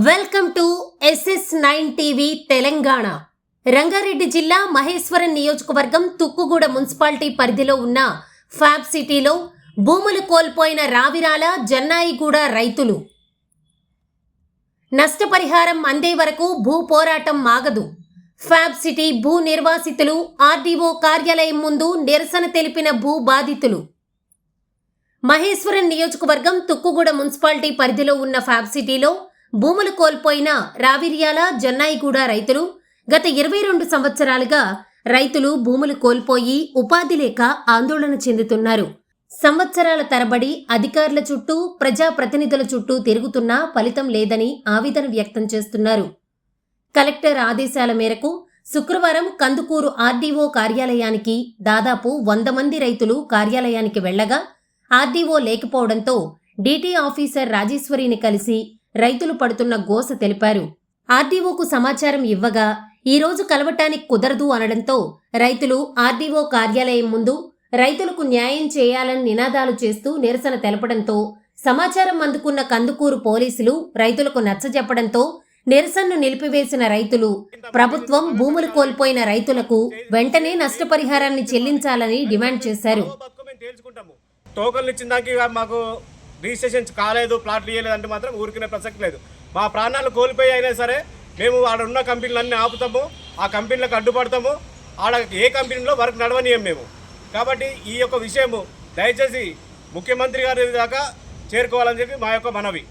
Welcome to S S nine TV Telangana. Rangareddy జిల్లా మహేశ్వరం నియోజకవర్గం Tukkuguda municipality పరిధిలో ఉన్న ఫ్యాబ్ సిటీలో భూములు కోల్పోయిన రావిరాల జన్నాయిగూడ రైతులు. నష్టపరిహారం అందే వరకు భూ పోరాటం మాగదు ఫ్యాబ్ సిటీ భూ నిర్వాసితులు ఆర్డీఓ కార్యాలయం ముందు నిరసన తెలిపిన భూ బాధితులు. మహేశ్వరం నియోజకవర్గం తుక్కుగూడ మున్సిపాలిటీ పరిధిలో ఉన్న ఫ్యాబ్ సిటీలో భూములు కోల్పోయిన రావిర్యాల జన్నాయిగూడ రైతులు గత ఇరవై రెండు సంవత్సరాలుగా రైతులు భూములు కోల్పోయి ఉపాధి లేక ఆందోళన చెందుతున్నారు. సంవత్సరాల తరబడి అధికారుల చుట్టూ ప్రజాప్రతినిధుల చుట్టూ తిరుగుతున్నా ఫలితం లేదని ఆవేదన వ్యక్తం చేస్తున్నారు. కలెక్టర్ ఆదేశాల మేరకు శుక్రవారం కందుకూరు ఆర్డీఓ కార్యాలయానికి దాదాపు వంద మంది రైతులు కార్యాలయానికి వెళ్ళగా ఆర్డీఓ లేకపోవడంతో డీటీ ఆఫీసర్ రాజేశ్వరిని కలిసి రైతులు పడుతున్న గోస తెలిపారు. ఆర్డీఓకు సమాచారం ఇవ్వగా ఈ రోజు కలవటానికి కుదరదు అనడంతో రైతులు ఆర్డీఓ కార్యాలయం ముందు రైతులకు న్యాయం చేయాలని నినాదాలు చేస్తూ నిరసన తెలపడంతో సమాచారం అందుకున్న కందుకూరు పోలీసులు రైతులకు నచ్చజెప్పడంతో నిరసనను నిలిపివేసిన రైతులు ప్రభుత్వం భూములు కోల్పోయిన రైతులకు వెంటనే నష్టపరిహారాన్ని చెల్లించాలని డిమాండ్ చేశారు. టోకన్లు ఇచ్చిన మాకు రిజిస్ట్రేషన్ కాలేదు ప్లాట్లు ఇవ్వలేదు అంటే మాత్రం ఊరికినే ప్రసక్తి లేదు. మా ప్రాణాలు కోల్పోయి అయినా సరే మేము ఆడ ఉన్న కంపెనీలన్నీ ఆపుతాము ఆ కంపెనీలకు అడ్డుపడతాము ఆడ ఏ కంపెనీలో వర్క్ నడవనీయం మేము. కాబట్టి ఈ యొక్క విషయము దయచేసి ముఖ్యమంత్రి గారి దాకా చేరుకోవాలని చెప్పి మా యొక్క మనవి.